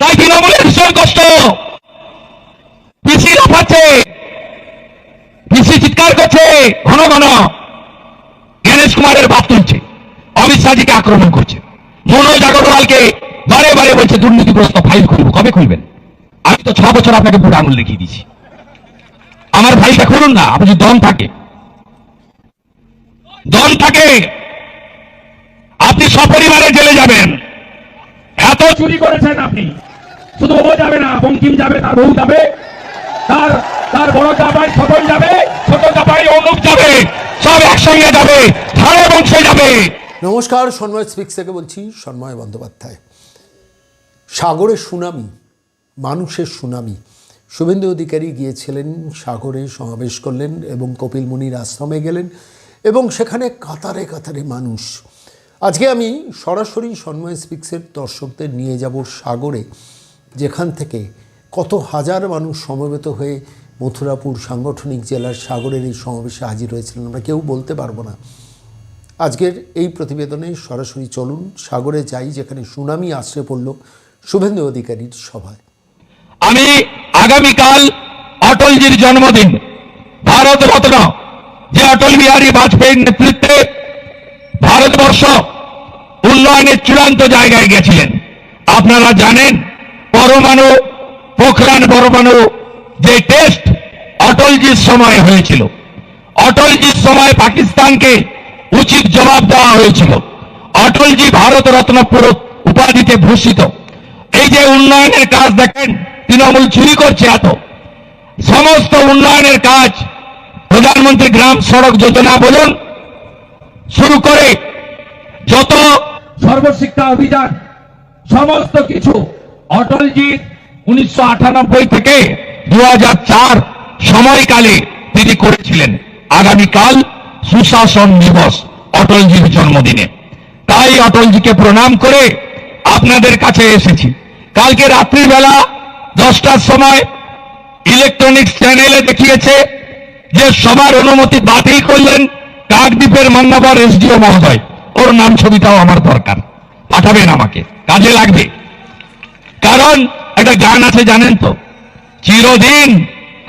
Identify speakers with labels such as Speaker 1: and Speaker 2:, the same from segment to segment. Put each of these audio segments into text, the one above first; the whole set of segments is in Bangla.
Speaker 1: তাই তৃণমূলের ভীষণ কষ্ট পিসি লাফাচ্ছে। পিসি চিৎকার করছে। ঘন ঘন। জ্ঞানেশ কুমারের বাদ তুলছে। অমিত শাহজিকে আক্রমণ করছে। মনোজ আগরওয়ালকে বারে বারে বলছে দুর্নীতিগ্রস্ত ফাইল খুলবো। কবে খুলবেন? আমি তো ছ বছর আপনাকে বুড়ো আঙুল লিখিয়ে দিয়েছি। আমার ফাইলটা খুলুন না আপনি দম থাকে। দম থাকে। আপনি সপরিবারে জেলে যাবেন। এত চুরি করেছেন আপনি। শুধু ও যাবে না, বঙ্কিম যাবে, তার বউ যাবে, তার তার বড় জামাই ছোটন যাবে, ছোট জামাই অনুপ যাবে, সব একসঙ্গে যাবে, ধারে বংশে যাবে।
Speaker 2: নমস্কার, সন্ময় স্পিক্স থেকে বলছি, সন্ময় বন্দ্যোপাধ্যায়। সাগরের সুনামি, মানুষের সুনামি। শুভেন্দু অধিকারী গিয়েছিলেন, সাগরে সমাবেশ করলেন এবং কপিল মুনির আশ্রমে গেলেন এবং সেখানে কাতারে কাতারে মানুষ। আজকে আমি সরাসরি সন্ময় স্পিক্সের দর্শকদের নিয়ে যাব সাগরে। যেখান থেকে কত হাজার মানুষ সমবেত হয়ে মথুরাপুর সাংগঠনিক জেলার সাগরের এই সমাবেশে হাজির হয়েছিলেন, আমরা কেউ বলতে পারব না। আজকের এই প্রতিবেদনে সরাসরি চলুন, সাগরে যাই, যেখানে সুনামি আশ্রয় পড়ল শুভেন্দু অধিকারীর সভায়।
Speaker 1: আমি আগামীকাল অটলজির জন্মদিন, ভারত রত্ন, যে অটল বিহারী বাজপেয়ীর নেতৃত্বে ভারতবর্ষ উন্নয়নের চূড়ান্ত জায়গায় গেছিলেন। আপনারা জানেন পরমাণু, পোখরান পরমাণু যে টেস্ট অটলজির সময় হয়েছিল। অটলজির সময় পাকিস্তানকে উচিত জবাব দেওয়া হয়েছিল। অটলজি ভারত রত্ন উপাধিতে ভূষিত। এই যে উন্নয়নের কাজ দেখেন, তৃণমূল চুরি করছে এত। সমস্ত উন্নয়নের কাজ প্রধানমন্ত্রী গ্রাম সড়ক যোজনা বলুন, শুরু করে যত সর্বশিক্ষা অভিযান, সমস্ত কিছু অটলজি উনিশশো আটানব্বই থেকে দু হাজার চার সময়কালে তিনি করেছিলেন। আগামীকাল সুশাসন দিবস অটলজির জন্মদিনে। তাই অটলজিকে প্রণাম করে আপনাদের কাছে এসেছি। কালকে রাত্রিবেলা দশটার সময় ইলেকট্রনিক্স চ্যানেলে দেখিয়েছে যে সবার অনুমতি বাতিল করলেন কাকদ্বীপের মান্নাবার এসডিও মহোদয়। ওর নাম, ছবিটাও আমার দরকার। পাঠাবেন আমাকে। কাজে লাগবে। কারণ একটা গান আছে জানেন তো, চিরদিন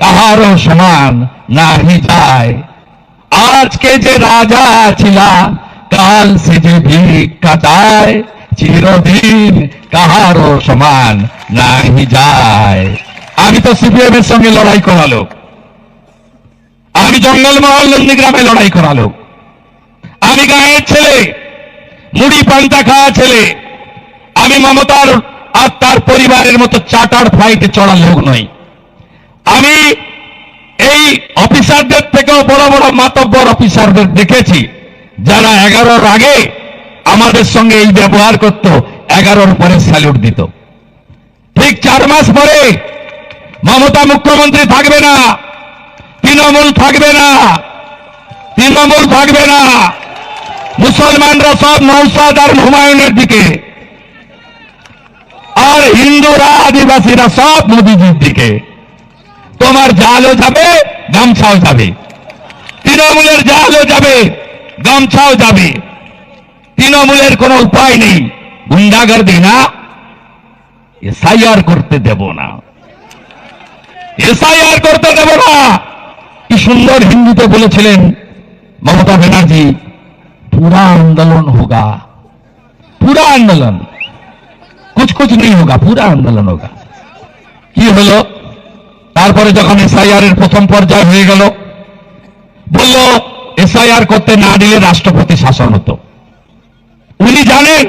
Speaker 1: কাহারও সমান নাহি যায়। আজকে যে রাজা ছিলা, কাল সে যে ভিক্ষা চিরদিন কাহারও সমান নাহি যায়। আমি তো সিপিএম এর সঙ্গে লড়াই করা লোক। আমি জঙ্গলমহল নন্দীগ্রামে লড়াই করা লোক। আমি গায়ের ছেলে, মুড়ি পান্তা খাওয়া ছেলে। আমি মমতার আর তার পরিবারের মতো চার্টার ফ্লাইটে চড়া লোক নই আমি এই অফিসারদের থেকেও বড় বড় মাতব্বর অফিসারদের দেখেছি, যারা এগারোর আগে আমাদের সঙ্গে এই ব্যবহার করত, এগারোর পরে স্যালুট দিত। ঠিক চার মাস পরে মমতা মুখ্যমন্ত্রী থাকবে না, তৃণমূল থাকবে না, তৃণমূল থাকবে না। মুসলমানরা সব নৌসাদ আর হুমায়ুনের দিকে আর হিন্দুরা আদিবাসীরা সব মোদীজির দিকে। তোমার জালও যাবে, গামছাও যাবে। তৃণমূলের জালও যাবে, গামছাও যাবে। তৃণমূলের কোনো উপায় নেই। গুন্ডাগর্দি না। এসআইআর করতে দেব না। এসআইআর করতে দেব না। কি সুন্দর হিন্দুতে বলেছিলেন মমতা ব্যানার্জি, পুরা আন্দোলন হোগা। পুরা আন্দোলন। कुछ कुछ नहीं होगा पूरा आंदोलन होगा কি হলো তারপরে যখন এসআইআর এর প্রথম পর্যায় হয়ে গেল বলল এসআইআর করতে না দিলে রাষ্ট্রপতি শাসন হতো উনি জানেন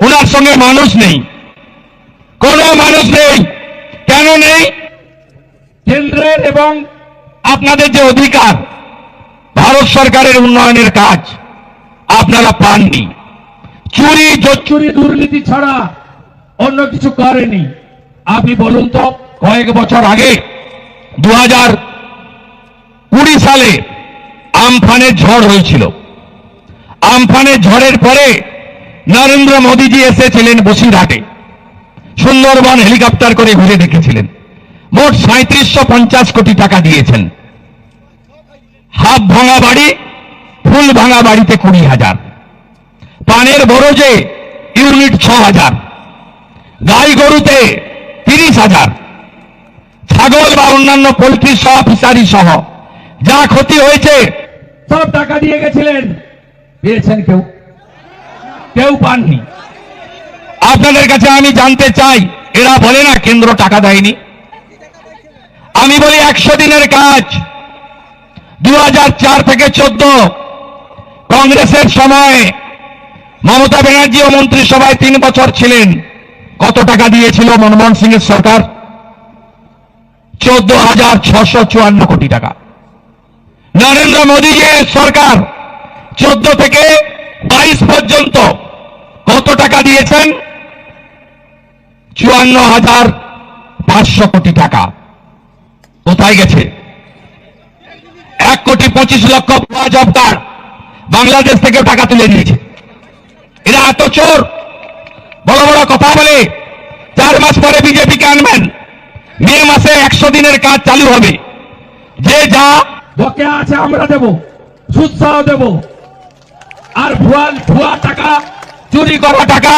Speaker 1: ওনার সঙ্গে মানুষ নেই কোন মানুষ নেই কেন নেই কেন্দ্রের এবং আপনাদের যে অধিকার ভারত সরকারের উন্নয়নের কাজ আপনারা পাননি চুরি চুরি দুর্নীতি ছাড়া অন্য কিছু করেনি। আপনি বলুন তো, কয়েক বছর আগে দু কুড়ি সালে আমফানের ঝড় হয়েছিল। আমফানের ঝড়ের পরে নরেন্দ্র মোদীজি এসেছিলেন বসিরহাটে। সুন্দরবন হেলিকপ্টার করে ঘুরে দেখেছিলেন। মোট সাঁত্রিশশো পঞ্চাশ কোটি টাকা দিয়েছেন। হাফ ভাঙা বাড়ি, ফুল ভাঙা বাড়িতে কুড়ি হাজার। পানের বরজে ইউনিট ছ হাজার। গাই গরুতে তিরিশ হাজার। ছাগল বা অন্যান্য পোলট্রি সহ ফিশারি সহ। যা ক্ষতি হয়েছে, সব টাকা দিয়ে গেছিলেন। পেয়েছেন কেউ? কেউ পাননি। আপনাদের কাছে আমি জানতে চাই, এরা বলে না কেন্দ্র টাকা দেয়নি? আমি বলি একশো দিনের কাজ। দু হাজার চার থেকে চোদ্দ কংগ্রেসের সময় মমতা ব্যানার্জি ও মন্ত্রিসভায় তিন বছর ছিলেন। কত টাকা দিয়েছিল মনমোহন সিং এর সরকার? চোদ্দ হাজার ছশো চুয়ান্ন কোটি টাকা। নরেন্দ্র মোদীজির সরকার চোদ্দ থেকে বাইশ পর্যন্ত কত টাকা দিয়েছেন? চুয়ান্ন হাজার পাঁচশো কোটি টাকা। কোথায় গেছে? এক কোটি পঁচিশ লক্ষ বাংলাদেশ থেকে টাকা তুলে নিয়েছে এরা এত চোর। বড় বড় কথা বলে চার মাস পরে বিজেপিকে আনবেন। মে মাসে একশো দিনের কাজ চালু হবে। যে যা
Speaker 3: বকেয়া আছে আমরা দেব সুদ সহ দেব।
Speaker 1: আর ভুয়া ভুয়া টাকা চুরি করা টাকা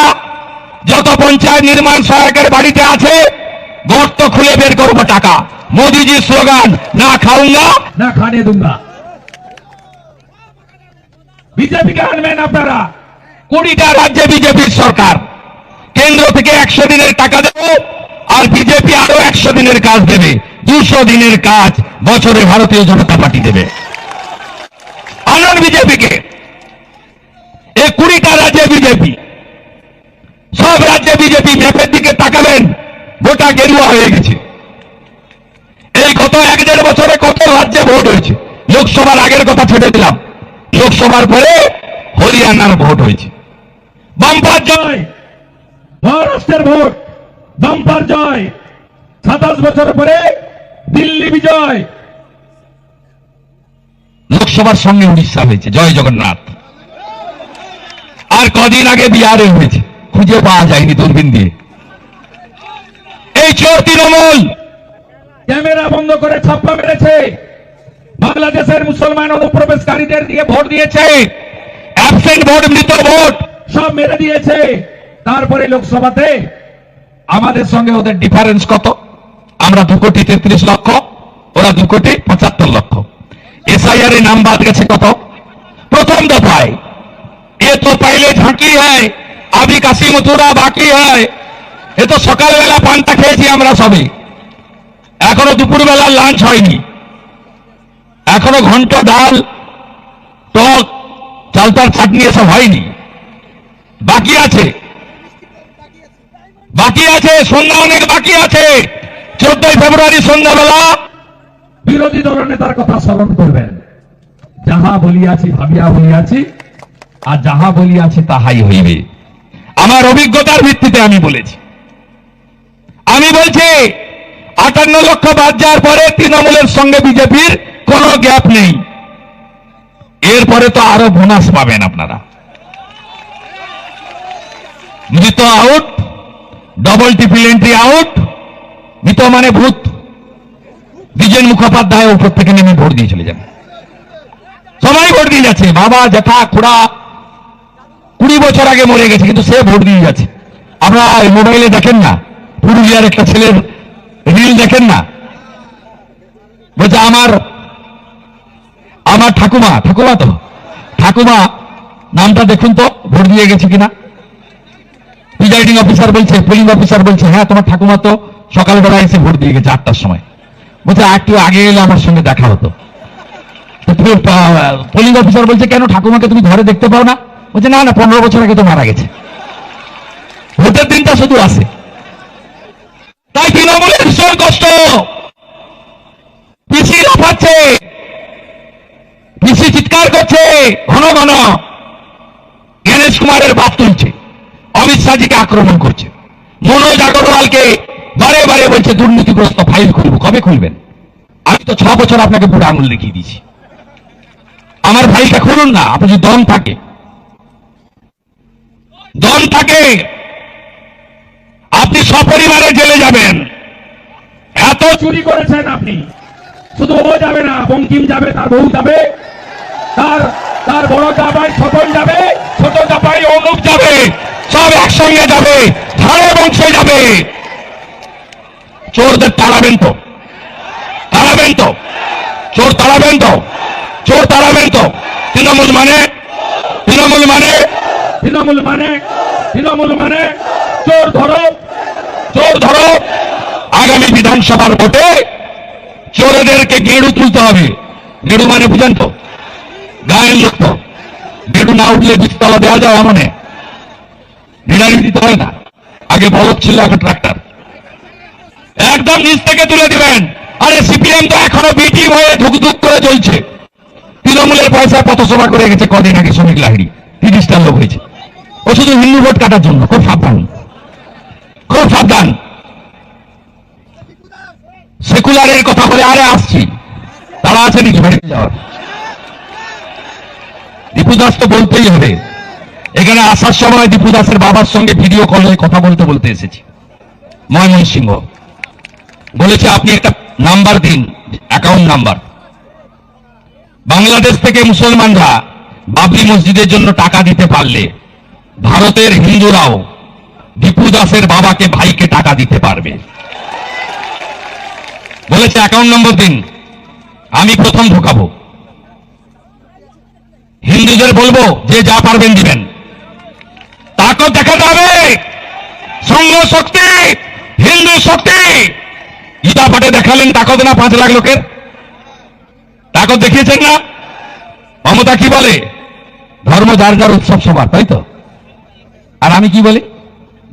Speaker 1: যত পঞ্চায়েত নির্মাণ সহায়কের বাড়িতে আছে গর্ত খুলে বের করব টাকা। মোদিজির স্লোগান না খাউঙ্গা
Speaker 3: না খানে দুঙ্গা। বিজেপিকে আনবেন আপনারা।
Speaker 1: কুড়িটা রাজ্যে বিজেপির সরকার। কেন্দ্র থেকে একশো দিনের টাকা দেবে, আর বিজেপি আরও একশো দিনের কাজ দেবে। দুশো দিনের কাজ বছরে ভারতীয় জনতা পার্টি দেবে। আনন্দ বিজেপিকে। এই কুড়িটা রাজ্যে বিজেপি। সব রাজ্যে বিজেপি ম্যাপের দিকে তাকাবেন, গোটা গেরুয়া হয়ে গেছে। এই গত এক দেড় বছরে কত রাজ্যে ভোট হয়েছে? লোকসভার আগের কথা ছেড়ে দিলাম। লোকসভার পরে হরিয়ানার ভোট হয়েছে। বাম্পার জয়।
Speaker 3: মহারাষ্ট্রের ভোট বাম্পার জয়। সাতাশ বছর পরে দিল্লি বিজয়।
Speaker 1: লোকসভার সঙ্গে উড়িষ্যা হয়েছে। জয় জগন্নাথ। আর কদিন আগে বিহারে হয়েছে। খুঁজে পাওয়া যায়নি দূরবীন দিয়ে। এই চোর তৃণমূল!
Speaker 3: ক্যামেরা বন্ধ করে ছাপ্পা মেরেছে। বাংলাদেশের মুসলমান অনুপ্রবেশকারীদের দিয়ে ভোট দিয়েছে।
Speaker 1: অ্যাবসেন্ট ভোট মৃত ভোট।
Speaker 3: সব মেরে দিয়েছে। তারপরে লোকসভাতে
Speaker 1: আমাদের সঙ্গে ওদের ডিফারেন্স কত? আমরা দু কোটি তেত্রিশ লক্ষ, ওরা দু কোটি পঁচাত্তর লক্ষ। এসআইআর এর নাম বাদ গেছে কত? প্রথম দফায়। এ তো পাইলে ঝাঁকি হয়, আবি কাশি মথুরা বাকি হয়। এ তো সকালবেলা পানটা খেয়েছি আমরা সবে। এখনও দুপুরবেলা লাঞ্চ হয়নি। এখনও ঘন্ট, ডাল, টক, চালতার চাটনি এসব হয়নি। বাকি আছে। বাকি আছে সন্ধ্যা অনেক বাকি আছে। চোদ্দই ফেব্রুয়ারি সন্ধ্যাবেলা
Speaker 3: বিরোধী দল নেতার কথা স্মরণ করবেন। যাহা বলিয়াছি ভাবিয়া বলিয়াছি
Speaker 1: আর যাহা বলিয়াছি তাহাই হইবে। আমার অভিজ্ঞতার ভিত্তিতে আমি বলেছি। আমি বলছি আটান্ন লক্ষ বাদ যাওয়ার পরে তৃণমূলের সঙ্গে বিজেপির কোনো গ্যাপ নেই। এরপরে তো আরও বোনাস পাবেন আপনারা। মৃত out double triple entry out মৃত মানে ভূত। বিজয় মুখোপাধ্যায় উপর থেকে নেমে ভোট দিয়ে চলে যাবে সবাই ভোট দিয়ে যাচ্ছে। বাবা জ্যাঠা খুড়া। কুড়ি বছর আগে মরে গেছে, কিন্তু সে ভোট দিয়ে যাচ্ছে। আপনারা মোবাইলে দেখেন না? পুরুলিয়ার একটা ছেলের রিল দেখেন না? বলছে, আমার আমার ঠাকুমা ঠাকুমা তো? ঠাকুমা, নামটা দেখুন তো, ভোট দিয়ে গেছে কিনা? প্রিজাইডিং অফিসার বলছে পোলিং অফিসার বলছে হ্যাঁ তোমার ঠাকুমা তো সকালবেলা এসে ভোট দিয়ে গেছে আটটার সময়। বলছে একটু আগে এলে আমার সঙ্গে দেখা হতো। ফের অফিসার বলছে, কেন ঠাকুমাকে তুমি ঘরে দেখতে পাও না? বলছে, না না, পনেরো বছর আগে তো মারা গেছে। ভোটের দিনটা শুধু আসে তাই তৃণমূলের ভীষণ কষ্ট। পিসি লাফাচ্ছে। পিসি চিৎকার করছে, ঘন ঘন। গণেশ কুমারের বাপ তুলছে। অমিত শাহজিকে আক্রমণ করছে। মনোজ আগরওয়ালকে বারে বারে বলছে, দুর্নীতিগ্রস্ত ফাইল খুলবো। কবে খুলবেন? আমি তো ছ বছর আপনাকে বুড়ো আঙুল দেখিয়ে দিয়েছি। আমার ভাইকে খুলুন না আপনি যদি দম থাকে। দম থাকে, আপনি সপরিবারে জেলে যাবেন। এত
Speaker 3: চুরি করেছেন আপনি। শুধু ও যাবে না, বঙ্কিম যাবে, তার বউ যাবে, তার তার বড় জামাই স্বপন যাবে,
Speaker 1: ছোট চাপাই অনুপ যাবে। সব একসঙ্গে যাবে ঝাড়ে বংশে যাবে। চোরদের তাড়াবেন তো। তাড়াবেন তো। চোর তাড়াবেন তো। চোর তাড়াবেন তো। তৃণমূল মানে? তৃণমূল মানে?
Speaker 3: তৃণমূল মানে? তৃণমূল মানে? চোর ধরো।
Speaker 1: চোর ধরো। আগামী বিধানসভার ভোটে চোরেদেরকে গেড়ু তুলতে হবে। গেড়ু মানে বুঝেন তো? গায়ের লোক তো গেড়ু না উঠলে বীজতলা দেওয়া যায় মানে ভিড়ারি দিতে হয় না। আগে বলদ ছিল, এখন ট্রাক্টর একদম নিচ থেকে তুলে দিবেন। আরে সিপিএম তো এখনও বিটি হয়ে ধুক ধুক করে চলছে। তৃণমূলের পয়সা পথসভা করে গেছে কদিন আগে শ্রমিক লাহিড়ি। তিরিশটা লোক হয়েছে। ও শুধু হিন্দু ভোট কাটার জন্য। খুব সাবধান। খুব সাবধান। সেকুলারের কথা বলে আরে আসছি। তারা আছে নাকি যাওয়ার? দীপু দাস তো বলতেই হবে। এখানে আসার সময় দীপু দাসের বাবার সঙ্গে ভিডিও কলে কথা বলতে বলতে এসেছি। ময়মনসিংহ। বলেছে, আপনি একটা নাম্বার দিন অ্যাকাউন্ট নাম্বার বাংলাদেশ থেকে মুসলমানরা বাবরি মসজিদের জন্য টাকা দিতে পারলে ভারতের হিন্দুরাও দীপু দাসের বাবাকে ভাইকে টাকা দিতে পারবে। বলেছে অ্যাকাউন্ট নম্বর দিন, আমি প্রথম ঢোকাবো। হিন্দুদের বলব, যে যা পারবেন দিবেন। তাকে দেখাতে হবে। সংঘ শক্তি, হিন্দু শক্তি। গীতা পাঠে দেখালেন তাকত না পাঁচ লাখ লোকের? তাকত দেখিয়েছেন না? মমতা কি বলে? ধর্ম যার যার উৎসব সবার, তাই তো? আর আমি কি বলি?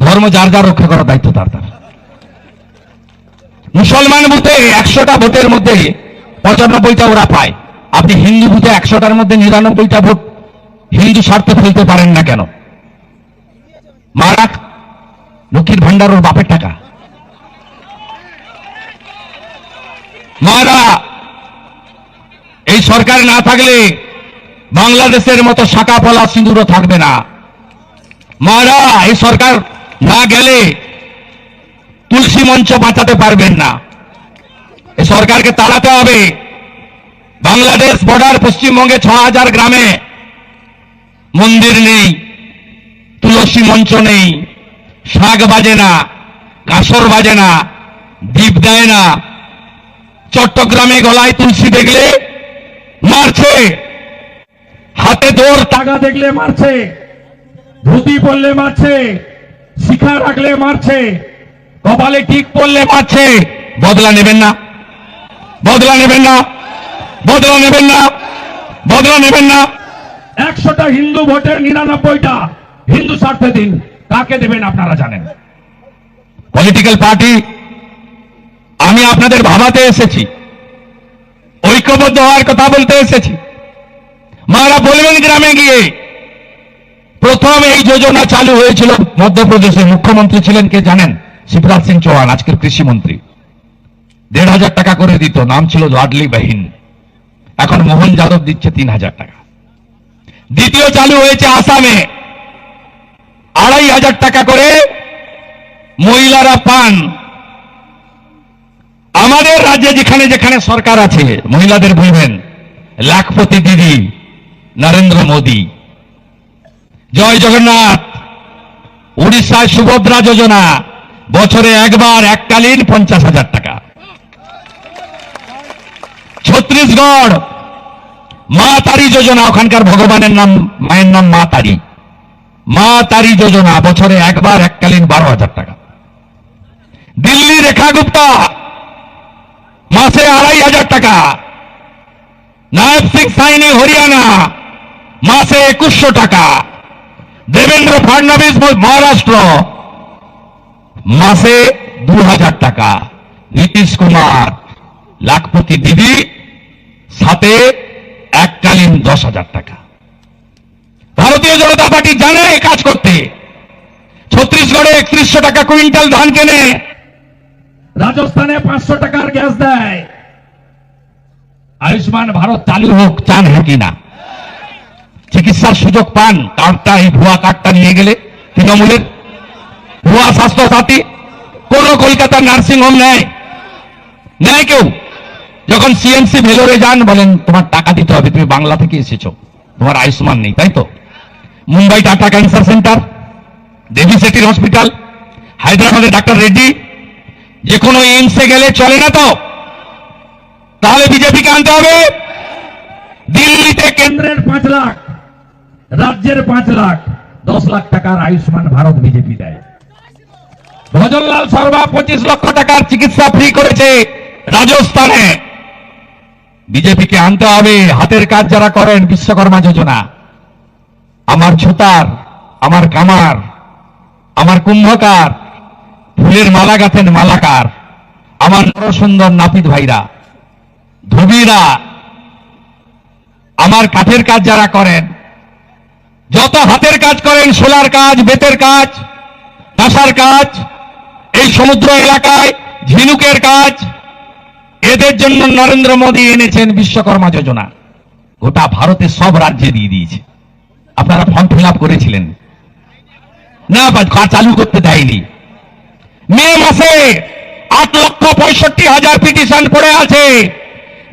Speaker 1: ধর্ম যার যার রক্ষা করার দায়িত্ব তার তার। মুসলমান বুথে একশোটা ভোটের মধ্যে পঁচানব্বইটা ওরা পায়। আপনি হিন্দু বুথে একশোটার মধ্যে নিরানব্বইটা ভোট হিন্দু স্বার্থে ফেলতে পারেন না কেন? মারা লক্ষ্মীর ভান্ডার ওর বাপের টাকা। মারা, এই সরকার না থাকলে বাংলাদেশের মতো শাখা পলা সিঁদুরও থাকবে না। মারা, এই সরকার না গেলে তুলসী মঞ্চ বাঁচাতে পারবেন না। এই সরকারকে তাড়াতে হবে। বাংলাদেশ বর্ডার পশ্চিমবঙ্গে ছ হাজার গ্রামে মন্দির নেই। তুলসী মঞ্চ নেই, শাক বাজে না কাসর বাজে না দ্বীপ দেয় না। চট্টগ্রামে গলায় তুলসী দেখলে মারছে, হাতে দৌড়
Speaker 3: টাকা দেখলে মারছে, ধুতি পরলে মারছে, শিখা রাখলে মারছে,
Speaker 1: কপালে টিক পড়লে মারছে। বদলা নেবেন না, বদলা নেবেন না, বদলা নেবেন না, বদলা নেবেন না।
Speaker 3: একশোটা হিন্দু ভোটের নিরানব্বইটা। হিন্দু স্বার্থে দিন, কাকে দেবেন আপনারা জানেন?
Speaker 1: পলিটিক্যাল পার্টি আমি আপনাদের ভাবাতে এসেছি। ঐক্যবদ্ধ হওয়ার কথা বলতে এসেছি। মারা বলবেন গ্রামে গিয়ে। প্রথম এই যোজনা চালু হয়েছিল। মধ্যপ্রদেশে মুখ্যমন্ত্রী ছিলেন কে জানেন? শিবরাজ সিং চৌহান, আজকের কৃষিমন্ত্রী দেড় হাজার টাকা করে দিত, নাম ছিল লাডলি বাহিন। এখন মোহন যাদব দিচ্ছে তিন হাজার টাকা। দ্বিতীয় চালু হয়েছে আসামে। আড়াই হাজার টাকা করে মহিলারা পান। আমাদের রাজ্যে যেখানে যেখানে সরকার আছে, মহিলাদের বলবেন, লাখপতি দিদি, নরেন্দ্র মোদী, জয় জগন্নাথ উড়িষ্যায় সুভদ্রা যোজনা, বছরে একবার এককালীন পঞ্চাশ হাজার টাকা। ছত্রিশগড়, মা তারি যোজনা, ওখানকার ভগবানের নাম, মায়ের নাম মা তারি। মা তারি যোজনা বছরে একবার এককালীন বারো হাজার টাকা। দিল্লি রেখা গুপ্তা মাসে আড়াই হাজার টাকা। নায়ব সিং সাইনি হরিয়ানা, মাসে একুশশো টাকা। দেবেন্দ্র ফডনবিস মহারাষ্ট্র, মাসে দু হাজার টাকা। নীতিশ কুমার, লাখপতি দিদি, সাথে এককালীন দশ হাজার টাকা। ভারতীয় জনতা পার্টি জানে কাজ করতে। ছত্রিশগড়ে একত্রিশশো টাকা কুইন্টাল ধান কেনে।
Speaker 3: রাজস্থানে পাঁচশো টাকার গ্যাস দেয়।
Speaker 1: আয়ুষ্মান ভারত চালু হোক, চান হ্যাঁ কিনা। চিকিৎসার সুযোগ পান, কার্ডটা, এই ভুয়া কার্ডটা নিয়ে গেলে, তৃণমূলের ভুয়া স্বাস্থ্য সাথী কোন কলকাতার নার্সিং হোম নেয়। নেয় কেউ? যখন সিএমসি ভেলোরে যান, বলেন, তোমার টাকা দিতে হবে, তুমি বাংলা থেকে এসেছ। তোমার আয়ুষ্মান নেই, তাই তো? মুম্বাই টাটা ক্যান্সার সেন্টার, দেবী সেটির হসপিটাল হায়দ্রাবাদে ডাক্তার রেড্ডি, যে কোনো এইমসে গেলে চলে না তো? তাহলে বিজেপিকে আনতে হবে। দিল্লিতে
Speaker 3: কেন্দ্রের পাঁচ লাখ, রাজ্যের পাঁচ লাখ, দশ লাখ টাকার আয়ুষ্মান ভারত বিজেপি দেয়।
Speaker 1: ভজনলাল শর্মা পঁচিশ লক্ষ টাকার চিকিৎসা ফ্রি করেছে রাজস্থানে। বিজেপিকে আনতে হবে। হাতের কাজ যারা করেন বিশ্বকর্মা যোজনা। আমার ছুতার, আমার কামার, আমার কুম্ভকার, ফুলের মালা গাঁথেন মালাকার, আমার সুন্দর নাপিত ভাইরা ধুবিরা আমার কাঠের কাজ যারা করেন, যত হাতের কাজ করেন, সোলার কাজ, বেতের কাজ কাঁসার কাজ, এই সমুদ্র এলাকায় ঝিনুকের কাজ, এদের জন্য নরেন্দ্র মোদী এনেছেন বিশ্বকর্মা যোজনা। গোটা ভারতের সব রাজ্যে দিয়ে দিয়েছে। আপনারা ফর্ম ফিল করেছিলেন। না চালু করতে দেয়নি। মে মাসে আট লক্ষ পঁয়ষট্টি হাজার পিটিশন পড়ে আছে।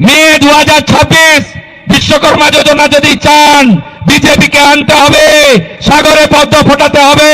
Speaker 1: মে দু হাজার ছাব্বিশ, বিশ্বকর্মা যোজনা যদি চান, বিজেপিকে আনতে হবে, সাগরে পদ্ম ফোটাতে হবে।